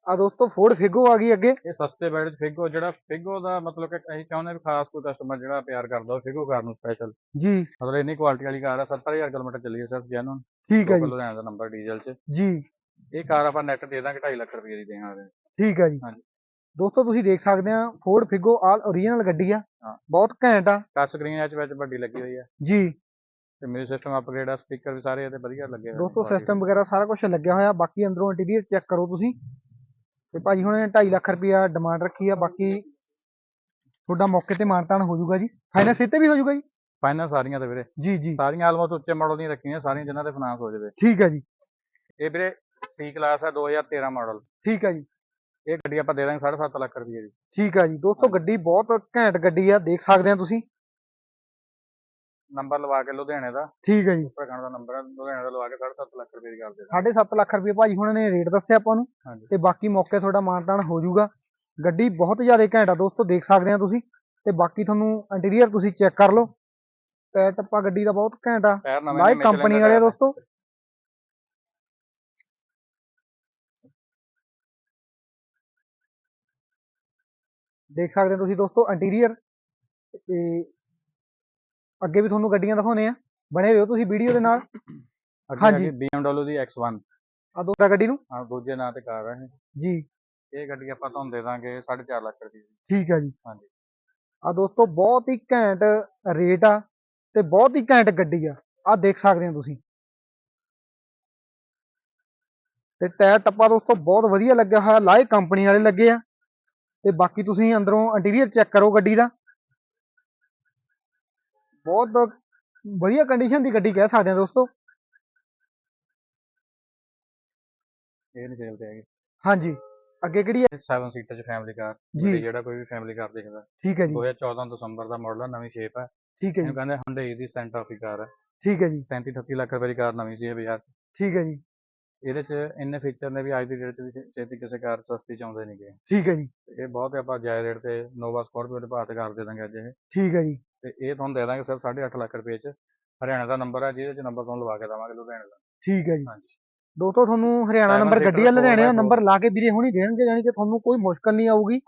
ਆ ਦੋਸਤੋ ਫੋਰਡ ਫਿਗੋ ਆ ਗਈ ਅੱਗੇ। ਇਹ ਸਸਤੇ ਬਜਟ ਫਿਗੋ ਜਿਹੜਾ ਫਿਗੋ ਦਾ ਮਤਲਬ ਕਿ ਅਸੀਂ ਚਾਹੁੰਦੇ ਵੀ ਖਾਸ ਕੋਈ ਕਸਟਮਰ ਜਿਹੜਾ ਪਿਆਰ ਕਰਦਾ ਉਹ ਫਿਗੋ ਕਾਰ ਨੂੰ ਸਪੈਸ਼ਲ ਜੀ। ਮਤਲਬ ਇੰਨੀ ਕੁਆਲਿਟੀ ਵਾਲੀ ਕਾਰ ਹੈ 70000 ਕਿਲੋਮੀਟਰ ਚੱਲੀ ਹੈ ਸਰ ਜੈਨੂਨ ਠੀਕ ਹੈ ਜੀ। ਲੁਧਿਆਣਾ ਦਾ ਨੰਬਰ ਡੀਜ਼ਲ ਚ। ਜੀ। ਇਹ ਕਾਰ ਆਪਾਂ ਨੈਟ ਦੇ ਦਾਂਗੇ 2.5 ਲੱਖ ਰੁਪਏ ਦੀ ਦੇਵਾਂਗੇ ਠੀਕ ਹੈ ਜੀ। ਹਾਂਜੀ। ਦੋਸਤੋ ਤੁਸੀਂ ਦੇਖ ਸਕਦੇ ਆ ਫੋਰਡ ਫਿਗੋ ਆਲ ਓਰੀਜਨਲ ਗੱਡੀ ਆ। ਬਹੁਤ ਘੈਂਟ ਆ। ਟੱਚ ਸਕਰੀਨ ਐਚ ਵਿੱਚ ਵੱਡੀ ਲੱਗੀ ਹੋਈ ਹੈ ਜੀ। ਤੇ ਮਿਊਜ਼ਿਕ ਸਿਸਟਮ ਅਪਗ੍ਰੇਡ ਆ ਸਪੀਕਰ ਵੀ ਸਾਰੇ ਇਹਦੇ ਵਧੀਆ ਲੱਗੇ ਹੋਏ ਦੋਸਤੋ ਸਿਸਟਮ ਵਗੈਰਾ ਸਾਰਾ ਕੁਝ ਲੱਗਿਆ ਹੋਇਆ। ਬਾਕੀ ਅੰਦਰੋਂ ਇੰਟੀਰੀਅਰ ਚੈੱਕ ਕਰੋ ਤੁਸੀਂ। ਤੇ ਭਾਜੀ ਹੁਣ 2.5 ਲੱਖ ਰੁਪਇਆ ਡਿਮਾਂਡ ਰੱਖੀ ਆ ਬਾਕੀ ਤੁਹਾਡਾ ਮੌਕੇ ਤੇ ਮਾਨਤਾਨ ਹੋ ਜਾਊਗਾ ਜੀ। ਫਾਈਨੈਂਸ ਇੱਥੇ ਵੀ ਹੋ ਜਾਊਗਾ ਜੀ? ਫਾਈਨਲ ਸਾਰੀਆਂ ਤੇ ਵੀਰੇ। ਜੀ ਜੀ। ਸਾਰੀਆਂ ਆਲਮੋਸਟ ਉੱਚੇ ਮਾਡਲ ਦੀਆਂ ਰੱਖੀਆਂ ਸਾਰੀਆਂ ਜਿਨ੍ਹਾਂ ਤੇ ਫਾਈਨਾਂਸ ਹੋ ਜਾਵੇ। ਠੀਕ ਹੈ ਜੀ। ਇਹ ਵੀਰੇ ਸੀ ਕਲਾਸ ਹੈ 2013 ਮਾਡਲ ਠੀਕ ਹੈ ਜੀ। ਇਹ ਗੱਡੀ ਆਪਾਂ ਦੇ ਦਾਂਗੇ 7.5 ਲੱਖ ਰੁਪਏ ਦੀ। ਠੀਕ ਹੈ ਜੀ। ਦੋਸਤੋ ਗੱਡੀ ਬਹੁਤ ਘੈਂਟ ਗੱਡੀ ਆ ਦੇਖ ਸਕਦੇ ਆ ਤੁਸੀਂ। ਨੰਬਰ ਲਵਾ ਕੇ ਲੁਧਿਆਣੇ ਦਾ। ਠੀਕ ਹੈ ਜੀ। ਉੱਤਰਾਖੰਡ ਦਾ ਨੰਬਰ ਹੈ ਲੁਧਿਆਣੇ ਦਾ ਲਵਾ ਕੇ 7.5 ਲੱਖ ਰੁਪਏ ਦੀ ਕਰ ਦੇ ਦਾਂਗੇ 7.5 ਲੱਖ ਰੁਪਏ ਭਾਜੀ ਹੁਣਾਂ ਨੇ ਰੇਟ ਦੱਸਿਆ ਆਪਾਂ ਨੂੰ। ਤੇ ਬਾਕੀ ਮੌਕੇ ਤੁਹਾਡਾ ਮਾਨਤਾਨ ਹੋ ਜਾਊਗਾ। ਗੱਡੀ ਬਹੁਤ ਜ਼ਿਆਦਾ ਘੈਂਟ ਦੋਸਤੋ ਦੇਖ ਸਕਦੇ ਆ ਤੁਸੀਂ। ਤੇ ਬਾਕੀ ਤੁਹਾਨੂੰ ਇੰਟੀਰੀਅਰ ਤੁਸੀਂ ਚੈੱਕ ਕਰ ਲਓ। ਟਾਇਰ ਟੱਪਾ ਗੱਡੀ ਦਾ ਬਹੁਤ ਘੈਂਟ ਲਾਈਕ ਕੰਪਨੀ ਵਾਲੇ ਆ ਦੋਸਤੋ। ਦੇਖ ਸਕਦੇ ਹੋ ਤੁਸੀਂ ਦੋਸਤੋ ਇੰਟੀਰੀਅਰ ਤੇ ਅੱਗੇ ਵੀ ਤੁਹਾਨੂੰ ਗੱਡੀਆਂ ਦਿਖਾਉਣੇ ਆ ਬਣੇ ਰਹੋ ਤੁਸੀਂ ਵੀਡੀਓ ਦੇ ਨਾਲ। ਹਾਂਜੀ। BMW ਦੀ X1 ਆ ਦੋਸਤਾ ਗੱਡੀ ਨੂੰ? ਹਾਂ ਦੂਜੇ ਨਾਂ ਤੇ ਕਾਰ ਹੈ ਇਹ। ਜੀ। ਇਹ ਗੱਡੀ ਆਪਾਂ ਤੁਹਾਨੂੰ ਦੇ ਦਾਂਗੇ 4.5 ਲੱਖ ਰੁਪਏ ਦੀ। ਠੀਕ ਹੈ ਜੀ। ਹਾਂਜੀ। ਆ ਦੋਸਤੋ ਬਹੁਤ ਹੀ ਘੈਂਟ ਰੇਟ ਆ ਤੇ ਬਹੁਤ ਹੀ ਘੈਂਟ ਗੱਡੀ ਆ। ਆ ਦੇਖ ਸਕਦੇ ਹੋ ਤੁਸੀਂ। ਤੇ ਟਾਇਰ ਟੱਪਾ ਦੋਸਤੋ ਬਹੁਤ ਵਧੀਆ ਲੱਗਿਆ ਹੋਇਆ। ਲਾਏ ਕੰਪਨੀ ਵਾਲੇ ਲੱਗੇ ਆ। ਤੇ ਬਾਕੀ ਤੁਸੀਂ ਅੰਦਰੋਂ ਇੰਟੀਰੀਅਰ ਚੈੱਕ ਕਰੋ ਗੱਡੀ ਦਾ। ਬਹੁਤ ਵਧੀਆ ਕੰਡੀਸ਼ਨ ਦੀ ਗੱਡੀ ਕਹਿ ਸਕਦੇ ਆ ਦੋਸਤੋ। ਇਹ ਨਹੀਂ ਤੇ ਹੈਗੀ। ਹਾਂਜੀ ਅੱਗੇ ਕਿਹੜੀ ਹੈ? 7 ਸੀਟਰ ਚ ਫੈਮਿਲੀ ਕਾਰ ਜੀ। ਜਿਹੜਾ ਕੋਈ ਵੀ ਫੈਮਿਲੀ ਕਾਰ ਦੇਖਦਾ। ਠੀਕ ਹੈ ਜੀ। 2014 ਦਸੰਬਰ ਦਾ ਮਾਡਲ ਹੈ ਨਵੀਂ ਸ਼ੇਪ ਹੈ ਠੀਕ ਹੈ ਜੀ। ਕਹਿੰਦੇ Hyundai ਦੀ ਸੈਂਟਰ ਆਫ ਕਾਰ ਹੈ ਠੀਕ ਹੈ ਜੀ। 37 38 ਲੱਖ ਰੁਪਏ ਦੀ ਕਾਰ ਨਵੀਂ ਸੀ ਇਹ ਬਾਜ਼ਾਰ। ਠੀਕ ਹੈ ਜੀ। ਇਹਦੇ ਚ ਇੰਨੇ ਫੀਚਰ ਨੇ ਵੀ ਅੱਜ ਦੀ ਡੇਟ 'ਚ ਵੀ ਛੇਤੀ ਕਿਸੇ ਕਾਰ ਸਸਤੀ ਚ ਆਉਂਦੇ ਨਹੀਂਗੇ ਠੀਕ ਹੈ ਜੀ। ਇਹ ਬਹੁਤ ਆਪਾਂ ਜਾਇਜ਼ ਰੇਟ ਤੇ ਨੋਵਾ ਸਕੋਰਪੀਓ ਦੇ ਭਾਅ ਤੇ ਕਰ ਦੇ ਦਾਂਗੇ ਅੱਜ ਇਹ। ਠੀਕ ਹੈ ਜੀ। ਤੇ ਇਹ ਤੁਹਾਨੂੰ ਦੇ ਦਾਂਗੇ ਸਿਰਫ 8.5 ਲੱਖ ਰੁਪਏ ਚ। ਹਰਿਆਣਾ ਦਾ ਨੰਬਰ ਹੈ ਜਿਹਦੇ ਚ ਨੰਬਰ ਤੁਹਾਨੂੰ ਲਵਾ ਕੇ ਦੇਵਾਂਗੇ ਲੁਧਿਆਣੇ ਦਾ। ਠੀਕ ਹੈ ਜੀ। ਹਾਂਜੀ। ਦੋਸਤੋ ਤੁਹਾਨੂੰ ਹਰਿਆਣਾ ਨੰਬਰ ਗੱਡੀ ਆ ਲੁਧਿਆਣੇ ਦਾ। ਨੰਬਰ ਲਾ ਕੇ ਵੀਰੇ ਹੁਣੀ ਦੇਣਗੇ ਯਾਨੀ ਕਿ ਤੁਹਾਨੂੰ ਕੋਈ ਮੁਸ਼ਕਲ ਨਹੀਂ ਆਊਗੀ।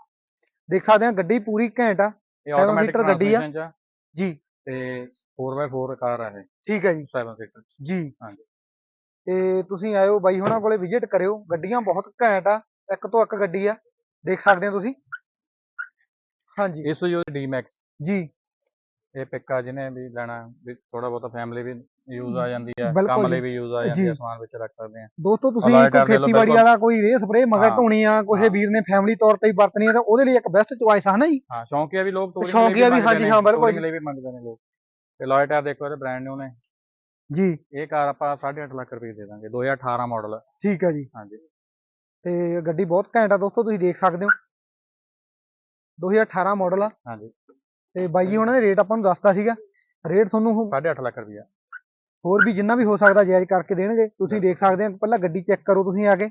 ਦੇਖ ਸਕਦੇ ਆ ਗੱਡੀ ਪੂਰੀ ਘੈਂਟ ਆ। ਇਹ ਆਟੋਮੈਟਿਕ ਗੱਡੀ ਆ। ਆ। ਜੀ। ਤੇ 4x4 ਕਾਰ ਆ ਇਹ। ਠੀਕ ਹੈ ਜੀ। 7 ਸੀਟਰ ਜੀ। ਹਾਂਜੀ। ਤੇ ਤੁਸੀਂ ਆਇਓ ਬਾਈ ਹੁਣਾਂ ਕੋਲੇ ਵਿਜ਼ਿਟ ਕਰਿਓ। ਗੱਡੀਆਂ ਬਹੁਤ ਘੈਂਟ ਆ ਇੱਕ ਤੋਂ ਇੱਕ ਗੱਡੀ ਆ। ਦੇਖ ਸਕਦੇ ਹੋ ਤੁਸੀਂ। ਹਾਂਜੀ। ਇਸ ਯੂ ਡੀ ਮੈਕਸ ਜੀ। ਇਹ ਪਿੱਕਾ ਜਿਹਨੇ ਵੀ ਲੈਣਾ ਵੀ ਥੋੜਾ ਬਹੁਤਾ ਫੈਮਿਲੀ ਵੀ ਯੂਜ਼ ਆ ਜਾਂਦੀ ਹੈ ਬਿਲਕੁਲ ਕੰਮ ਜੀ। ਲਈ ਵੀ ਯੂਜ਼ ਆ ਜੀ। ਜਾਂਦੀ ਹੈ ਸਮਾਨ ਵਿੱਚ ਰੱਖ ਸਕਦੇ ਆ। ਦੋਸਤੋ ਤੁਸੀਂ Alloy ਕੋਈ ਟਾਇਰ ਦੇ ਲਓ ਖੇਤੀਬਾੜੀ ਬਿਲਕੁਲ। ਵਾਲਾ ਕੋਈ ਰੇ ਸਪਰੇ ਮਗਰ ਹਾਂ। ਢੋਣੀ ਆ ਕਿਸੇ ਹਾਂ। ਵੀਰ ਨੇ ਫੈਮਿਲੀ ਤੌਰ ਤੇ ਹੀ ਵਰਤਣੀ ਆ ਤਾਂ ਉਹਦੇ ਲਈ ਇੱਕ ਬੈਸਟ ਚੁਆਇਸ ਆ ਨਾ ਜੀ? ਹਾਂ ਸ਼ੌਂਕੀਆ ਵੀ ਲੋਕ touring ਸ਼ੌਂਕੀਆ ਵੀ, ਮੰਗਦੇ ਹਾਂਜੀ, ਨੇ, ਹਾਂ, ਬਿਲਕੁਲ touring ਲਈ ਵੀ ਮੰਗਦੇ ਨੇ ਲੋਕ। ਤੇ ਲੋਇ ਟਾਇਰ ਦੇਖੋ ਇਹਦੇ ਬ੍ਰਾਂਡ ਨਿਊ ਨੇ। ਜੀ। ਇਹ ਕਾਰ ਆਪਾਂ 8.5 ਲੱਖ ਰੁਪਏ ਦੇ ਦਾਂਗੇ 2018 ਮਾਡਲ ਠੀਕ ਹੈ ਜੀ। ਹਾਂਜੀ। ਤੇ ਗੱਡੀ ਬਹੁਤ ਘੈਂਟ ਆ ਦੋਸਤੋ ਤੁਸੀਂ ਦੇਖ ਸਕਦੇ ਹੋ। 2018 ਮਾਡਲ ਆ। ਹਾਂਜੀ। ਤੇ ਬਾਈ ਜੀ ਉਹਨਾਂ ਨੇ ਰੇਟ ਆਪਾਂ ਨੂੰ ਦੱਸਤਾ ਸੀਗਾ। ਰੇਟ ਤੁਹਾਨੂੰ ਉਹ 8.5 ਲੱਖ ਰੁਪਏ ਹੋਰ ਵੀ ਜਿੰਨਾ ਵੀ ਹੋ ਸਕਦਾ ਜਾਇਜ਼ ਕਰਕੇ ਦੇਣਗੇ ਤੁਸੀਂ ਦੇਖ ਸਕਦੇ ਹੋ ਪਹਿਲਾਂ ਗੱਡੀ ਚੈੱਕ ਕਰੋ ਤੁਸੀਂ ਆ ਕੇ।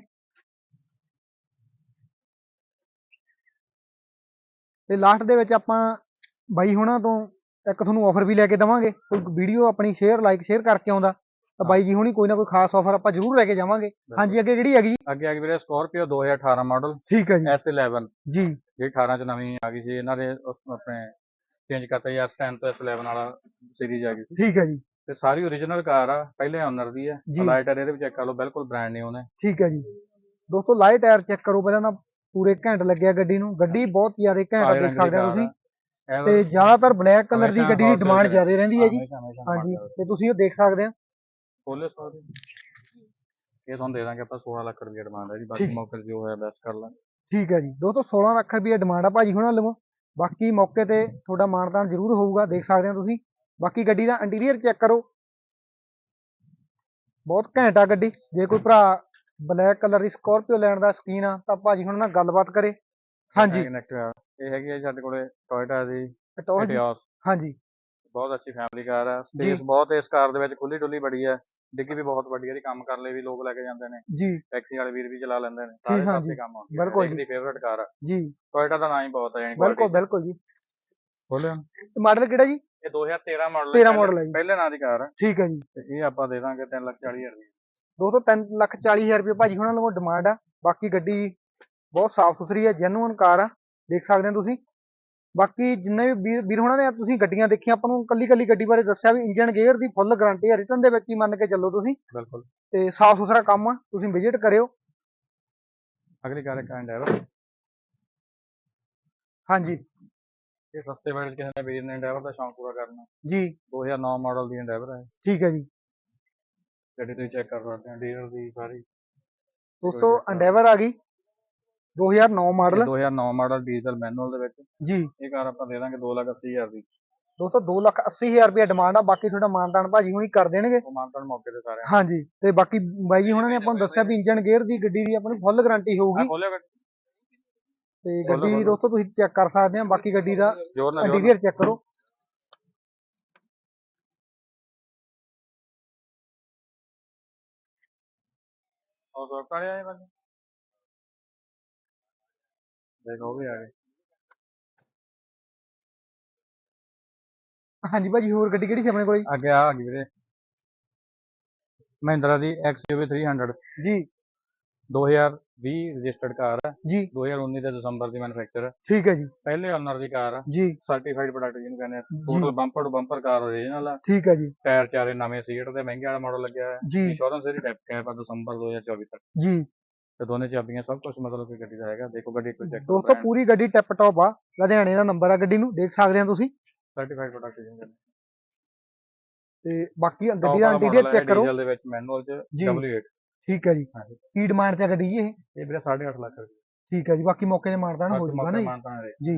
ਤੇ ਲਾਸਟ ਦੇ ਵਿੱਚ ਆਪਾਂ ਬਾਈ ਹੁਣਾਂ ਤੋਂ ਇੱਕ ਤੁਹਾਨੂੰ ਆਫਰ ਵੀ ਲੈ ਕੇ ਦਵਾਂਗੇ। ਕੋਈ ਵੀਡੀਓ ਆਪਣੀ ਸ਼ੇਅਰ ਲਾਈਕ ਸ਼ੇਅਰ ਕਰਕੇ ਆਉਂਦਾ ਤਾਂ ਬਾਈ ਜੀ ਹੁਣੀ ਕੋਈ ਨਾ ਕੋਈ ਖਾਸ ਆਫਰ ਆਪਾਂ ਜ਼ਰੂਰ ਲੈ ਕੇ ਜਾਵਾਂਗੇ। ਹਾਂਜੀ ਅੱਗੇ ਕਿਹੜੀ ਹੈਗੀ? ਅੱਗੇ ਆ ਗਈ ਵੀਰੇ ਸਕੋਰਪੀਓ 2018 ਮਾਡਲ ਠੀਕ ਹੈ ਜੀ। S11 ਜੀ। ਜਿਹੜੀ 18 ਚ ਨਵੀਂ ਆ ਗਈ ਸੀ ਇਹਨਾਂ ਦੇ ਆਪਣੇ ਚੇਂਜ ਕਰਤਾ ਜੀ S10 ਤੋਂ S11 ਵਾਲਾ ਸੀਰੀਜ਼ ਆ ਗਈ ਸੀ। ਠੀਕ ਹੈ ਜੀ। ਤੇ ਸਾਰੀ ਓਰੀਜਨਲ ਕਾਰ ਆ ਪਹਿਲੇ ਓਨਰ ਦੀ ਹੈ ਜੀ। ਲਾਈਟਰ ਇਹਦੇ ਵਿੱਚ ਚੈੱਕ ਕਰ ਲਓ ਬਿਲਕੁਲ ਬ੍ਰਾਂਡ ਨਿਊ ਨੇ। ਠੀਕ ਹੈ ਜੀ। ਦੋਸਤੋ ਲਾਈਟ ਟਾਇਰ ਚੈੱਕ ਕਰੋ ਪਹਿਲਾਂ ਤਾਂ ਪੂਰੇ ਘੈਂਟ ਲੱਗਿਆ ਗੱਡੀ ਨੂੰ। ਗੱਡੀ ਬਹੁਤ ਜ਼ਿਆਦਾ ਘੈਂਟ ਆ ਦੇਖ ਸਕਦੇ ਹੋ ਤੁਸੀਂ ਆ। ਇਹ ਤੇ ਜ਼ਿਆਦਾਤਰ ਬਲੈਕ ਕਲਰ ਦੀ ਗੱਡੀ ਦੀ ਡਿਮਾਂਡ ਜ਼ਿਆਦਾ ਰਹਿੰਦੀ ਹੈ ਜੀ। ਹਾਂਜੀ ਤੇ ਤੁਸੀਂ ਉਹ ਦੇਖ ਸਕਦੇ ਆ ਖੋਲੇ ਸਟੋਰ ਇਹ ਤੁਹਾਨੂੰ ਦੇ ਦਾਂਗੇ ਆਪਾਂ 16 ਲੱਖ ਰੁਪਏ ਡਿਮਾਂਡ ਹੈ ਜੀ। ਬਾਕੀ ਠੀਕ। ਮੌਕੇ ਤੇ ਜੋ ਹੋਇਆ ਬੈਸਟ ਕਰ ਲਾਂਗੇ ਠੀਕ ਹੈ ਜੀ। ਦੋਸਤੋ 16 ਲੱਖ ਰੁਪਏ ਡਿਮਾਂਡ ਆ ਭਾਜੀ ਹੁਣਾਂ ਲਵੋ ਬਾਕੀ ਮੌਕੇ ਤੇ ਤੁਹਾਡਾ ਮਾਨਤਾਨ ਜ਼ਰੂਰ ਹੋਊਗਾ ਦੇਖ ਸਕਦੇ ਹੋ ਤੁਸੀਂ। ਬਾਕੀ ਗੱਡੀ ਦਾ ਇੰਟੀਰੀਅਰ ਚੈੱਕ ਕਰੋ। ਬਹੁਤ ਘੈਂਟ ਆ ਗੱਡੀ। ਜੇ ਕੋਈ ਭਰਾ ਬਲੈਕ ਕਲਰ ਦੀ ਸਕਾਰਪੀਓ ਲੈਣ ਦਾ ਸ਼ੌਕੀਨ ਆ ਤਾਂ ਭਾਜੀ ਹੁਣ ਨਾਲ ਗੱਲਬਾਤ ਕਰੇ। ਹਾਂਜੀ। ਇਹ ਹੈਗੀ ਹੈ ਸਾਡੇ ਕੋਲੇ ਟੋਇਟਾ ਦੀ ਹਾਂਜੀ। ਬਹੁਤ ਅੱਛੀ ਫੈਮਿਲੀ ਕਾਰ ਹੈ ਜੀ। ਸਪੇਸ ਬਹੁਤ ਹੈ ਇਸ ਕਾਰ ਦੇ ਵਿੱਚ ਖੁੱਲੀ ਡੁੱਲੀ ਬੜੀ ਹੈ ਡਿੱਗੀ ਵੀ ਬਹੁਤ ਵੱਡੀ ਹੈ ਇਹਦੀ ਕੰਮ ਕਰਨ ਲਈ ਵੀ ਲੋਕ ਲੈ ਕੇ ਜਾਂਦੇ ਨੇ। ਜੀ। ਟੈਕਸੀ ਵਾਲੇ ਵੀਰ ਵੀ ਚਲਾ ਲੈਂਦੇ ਨੇ ਸਾਰੇ। ਪਾਸੇ ਕੰਮ ਆਉਂਦੀ ਬਿਲਕੁਲ ਹੈ ਦੀ ਫੇਵਰਟ ਕਾਰ ਹੈ ਜੀ। ਟੋਇਟਾ ਦਾ ਨਾਂ ਹੀ ਬਹੁਤ ਹੈ ਯਾਨੀ ਬਿਲਕੁਲ ਬਿਲਕੁਲ ਜੀ। ਬੋਲਿਓ। ਤੇ ਮਾਡਲ ਕਿਹੜਾ ਜੀ? ਇਹ 2013 ਮਾਡਲ 13 ਮਾਡਲ ਹੈ ਜੀ। ਪਹਿਲੇ ਨਾਂ ਦੀ ਕਾਰ ਹੈ ਠੀਕ ਹੈ ਜੀ। ਇਹ ਆਪਾਂ ਦੇ ਦਾਂਗੇ 3 ਲੱਖ 40 ਹਜ਼ਾਰ ਦੀ। ਦੋਸਤੋ ਤਿੰਨ ਲੱਖ ਚਾਲੀ ਹਜ਼ਾਰ ਰੁਪਏ ਭਾਜੀ ਹੁਣਾਂ ਲਵੋ ਡਿਮਾਂਡ ਆ। ਬਾਕੀ ਗੱਡੀ ਬਹੁਤ ਸਾਫ਼ ਸੁਥਰੀ ਹੈ ਜੈਨੂਇਨ ਕਾਰ ਆ। ਦੇਖ ਸਕਦੇ ਹੋ ਤੁਸੀਂ। ਬਾਕੀ ਜਿੰਨੇ ਵੀ ਵੀਰ ਹੁਣਾਂ ਨੇ ਤੁਸੀਂ ਗੱਡੀਆਂ ਦੇਖੀਆਂ ਆਪਾਂ ਨੂੰ ਕੱਲੀ ਕੱਲੀ ਗੱਡੀ ਬਾਰੇ ਦੱਸਿਆ ਵੀ ਇੰਜਨ ਗੇਅਰ ਦੀ ਫੁੱਲ ਗਾਰੰਟੀ ਹੈ ਰਿਟਰਨ ਦੇ ਵਿੱਚ ਹੀ ਮੰਨ ਕੇ ਚੱਲੋ ਤੁਸੀਂ। ਬਿਲਕੁਲ। ਤੇ ਸਾਫ਼ ਸੁਥਰਾ ਕੰਮ ਆ ਤੁਸੀਂ ਵਿਜ਼ਿਟ ਕਰਿਓ। ਅਗਲੀ ਕਾਰ ਹੈ ਐਂਡੈਵਰ ਹਾਂਜੀ। ਇਹ ਸਸਤੇ ਬਜਟ ਕਿਸੇ ਨੇ ਵੀਰ ਨੇ ਐਂਡੈਵਰ ਦਾ ਸ਼ੌਂਕ ਪੂਰਾ ਕਰਨਾ। ਜੀ। 2009 ਮਾਡਲ ਦੀ ਐਂਡੈਵਰ ਹੈ ਠੀਕ ਹੈ ਜੀ। ਗੱਡੀ ਤੁਸੀਂ ਚੈੱਕ ਕਰ ਸਕਦੇ ਹੋ ਡੀਲਰ ਦੀ ਸਾਰੀ। ਦੋਸਤੋ ਅੰਡੇਵਰ ਆ ਗਈ। 2009 ਮਾਡਲ? 2009 ਮਾਡਲ ਡੀਜ਼ਲ ਮੈਨੂਅਲ ਦੇ ਵਿੱਚ। ਜੀ। ਇਹ ਕਾਰ ਆਪਾਂ ਦੇ ਦਾਂਗੇ 2 ਲੱਖ 80 ਹਜ਼ਾਰ ਦੀ। ਦੋਸਤੋ 2 ਲੱਖ 80 ਹਜ਼ਾਰ ਰੁਪਏ ਡਿਮਾਂਡ ਆ ਬਾਕੀ ਤੁਹਾਡਾ ਮਾਨਤਾਨ ਭਾਜੀ ਹੁਣੀ ਕਰ ਦੇਣਗੇ। ਮਾਨਤਨ ਮੌਕੇ ਤੇ ਸਾਰੇ ਹਾਂਜੀ ਤੇ ਬਾਕੀ ਬਾਈ ਜੀ ਹੁਣਾਂ ਨੇ ਆਪਾਂ ਨੂੰ ਦੱਸਿਆ ਵੀ ਇੰਜਨ ਗੇਅਰ ਦੀ ਗੱਡੀ ਦੀ ਆਪਾਂ ਨੂੰ ਫੁੱਲ ਗਾਰੰਟੀ ਹੋਊਗੀ। ਤੇ ਗੱਡੀ। ਦੋਸਤੋ ਤੁਸੀਂ ਚੈੱਕ ਕਰ ਸਕਦੇ ਆ ਬਾਕੀ ਗੱਡੀ ਦਾ। ਇੰਟੀਰੀਅਰ ਚੈੱਕ ਕਰੋ। ਉਹ ਸੌ ਕਾਲੇ ਆਏ ਬੰਦੇ ਵੀ ਆ ਗਏ। ਹਾਂਜੀ ਭਾਜੀ ਹੋਰ ਗੱਡੀ ਕਿਹੜੀ ਸੀ ਆਪਣੇ ਕੋਲ? ਅੱਗੇ ਆ ਗਈ ਵੀਰੇ। ਮਹਿੰਦਰਾ ਦੀ XUV 300 ਜੀ। 2020 ਰਜਿਸਟਰਡ ਕਾਰ ਹੈ ਜੀ। 2019 ਦੇ ਦਸੰਬਰ ਦੀ ਮੈਨੂਫੈਕਚਰ ਹੈ ਠੀਕ ਹੈ ਜੀ। ਪਹਿਲੇ ਓਨਰ ਦੀ ਕਾਰ ਹੈ ਜੀ। ਸਰਟੀਫਾਈਡ ਪ੍ਰੋਡਕਟ ਜਿਹਨੂੰ ਕਹਿੰਦੇ ਆ। ਜੀ। Total bumper to bumper car original ਆ। ਠੀਕ ਹੈ ਜੀ। ਟਾਇਰ ਚਾਰੇ ਨਵੇਂ ਸੀਟ ਦੇ ਮਹਿੰਗੇ ਵਾਲਾ ਮਾਡਲ ਲੱਗਿਆ ਹੋਇਆ। ਜੀ। ਇੰਸ਼ੋਰੈਂਸ ਇਹਦੀ ਟੈਪ ਕੈਪ ਆ ਦਸੰਬਰ 2024 ਤੱਕ। ਜੀ। ਤੇ ਦੋਨੇ ਚਾਬੀਆਂ ਸਭ ਕੁਝ ਮਤਲਬ ਕਿ ਗੱਡੀ ਦਾ ਹੈਗਾ ਦੇਖੋ ਗੱਡੀ ਕੋਈ ਚੈੱਕ ਦੋਸਤੋ ਪੂਰੀ ਗੱਡੀ ਟਿਪ ਟੌਪ ਆ ਲੁਧਿਆਣੇ ਦਾ ਨੰਬਰ ਆ ਗੱਡੀ ਨੂੰ ਦੇਖ ਸਕਦੇ ਆ ਤੁਸੀਂ। ਸਰਟੀਫਾਈਡ ਪ੍ਰੋਡਕਟ ਕਹਿੰਦੇ ਤੇ ਬਾਕੀ ਗੱਡੀ ਦਾ ਇੰਟੀਰੀਅਰ ਚੈੱਕ ਕਰੋ। ਡੀਜ਼ਲ ਦੇ ਵਿੱਚ ਮੈਨੂਅਲ ਚ ਜੀ। W8 ਠੀਕ ਹੈ ਜੀ। ਕੀ ਡਿਮਾਂਡ ਤੇ ਗੱਡੀ ਜੀ ਇਹ? ਇਹ ਵੀਰੇ 8.5 ਲੱਖ ਰੁਪਏ ਠੀਕ ਹੈ ਜੀ ਬਾਕੀ ਮੌਕੇ ਤੇ ਮਾਰਦਾ ਨਾ ਹੋ ਜਾਊਗਾ ਨਾ ਜੀ? ਮਾਨਤਾਨ ਜੀ।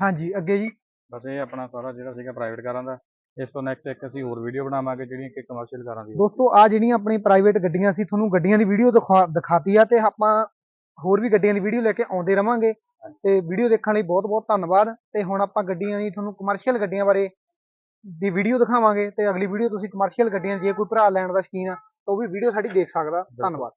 ਹਾਂਜੀ ਅੱਗੇ ਜੀ। ਬਸ ਇਹ ਆਪਣਾ ਸਾਰਾ ਜਿਹੜਾ ਸੀਗਾ ਪ੍ਰਾਈਵੇਟ ਕਾਰਾਂ ਦਾ ਇਸ ਤੋਂ ਨੈਕਸਟ ਇੱਕ ਅਸੀਂ ਹੋਰ ਵੀਡੀਓ ਬਣਾਵਾਂਗੇ ਜਿਹੜੀਆਂ ਕਿ ਕਮਰਸ਼ੀਅਲ ਕਾਰਾਂ ਦੀ। ਦੋਸਤੋ ਆ ਜਿਹੜੀਆਂ ਆਪਣੀ ਪ੍ਰਾਈਵੇਟ ਗੱਡੀਆਂ ਸੀ ਤੁਹਾਨੂੰ ਗੱਡੀਆਂ ਦੀ ਵੀਡੀਓ ਦਿਖਾਤੀ ਆ ਤੇ ਆਪਾਂ ਹੋਰ ਵੀ ਗੱਡੀਆਂ ਦੀ ਵੀਡੀਓ ਲੈ ਕੇ ਆਉਂਦੇ ਰਵਾਂਗੇ। ਤੇ ਵੀਡੀਓ ਦੇਖਣ ਲਈ ਬਹੁਤ ਬਹੁਤ ਧੰਨਵਾਦ। ਤੇ ਹੁਣ ਆਪਾਂ ਗੱਡੀਆਂ ਦੀ ਤੁਹਾਨੂੰ ਕਮਰਸ਼ੀਅਲ ਗੱਡੀਆਂ ਬਾਰੇ ਦੀ ਵੀਡੀਓ ਦਿਖਾਵਾਂਗੇ ਤੇ ਅਗਲੀ ਵੀਡੀਓ ਤੁਸੀਂ ਕਮਰਸ਼ੀਅਲ ਗੱਡੀਆਂ ਜੇ ਕੋਈ ਭਰਾ ਲੈਣ ਦਾ ਸ਼ੌਕੀਨ ਆ ਤਾਂ ਉਹ ਵੀ ਵੀਡੀਓ ਸਾਡੀ ਦੇਖ ਸਕਦਾ। ਧੰਨਵਾਦ।